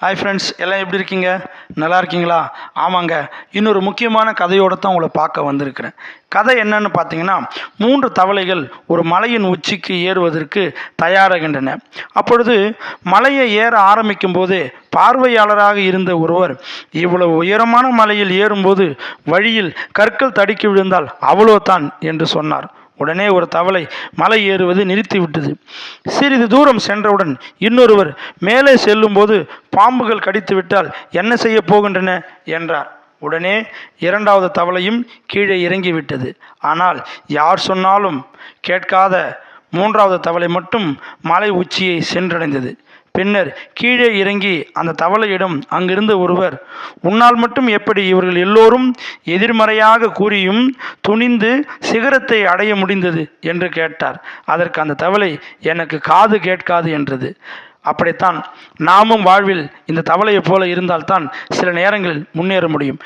Hi friends எல்லாம் எப்படி இருக்கீங்க? நல்லா இருக்கீங்களா? ஆமாங்க. இன்னொரு முக்கியமான கதையோடு தான் உங்களை பார்க்க வந்திருக்கிறேன். கதை என்னன்னு பார்த்தீங்கன்னா மூன்று தவளைகள் ஒரு மலையின் உச்சிக்கு ஏறுவதற்கு தயாராகின்றன. அப்பொழுது மலையை ஏற ஆரம்பிக்கும் போதே பார்வையாளராக இருந்த ஒருவர் இவ்வளவு உயரமான மலையில் ஏறும்போது வழியில் கற்கள் தடுக்கி விழுந்தால் அவ்வளோதான் என்று சொன்னார். உடனே ஒரு தவளை மலை ஏறுவது நிறுத்திவிட்டது. சிறிது தூரம் சென்றவுடன் இன்னொருவர் மேலே செல்லும்போது பாம்புகள் கடித்துவிட்டால் என்ன செய்ய போகின்றன? என்றார். உடனே இரண்டாவது தவளையும் கீழே இறங்கிவிட்டது. ஆனால் யார் சொன்னாலும் கேட்காத மூன்றாவது தவளை மட்டும் மலை உச்சியை சென்றடைந்தது. பின்னர் கீழே இறங்கி அந்த தவளையிடம் அங்கிருந்த ஒருவர் உன்னால் மட்டும் எப்படி இவர்கள் எல்லோரும் எதிர்மறையாக கூறியும் துணிந்து சிகரத்தை அடைய முடிந்தது என்று கேட்டார். அதற்கு அந்த தவளை எனக்கு காது கேட்காது என்றது. அப்படித்தான் நாமும் வாழ்வில் இந்த தவளையைப் போல இருந்தால்தான் சில நேரங்களில் முன்னேற முடியும்.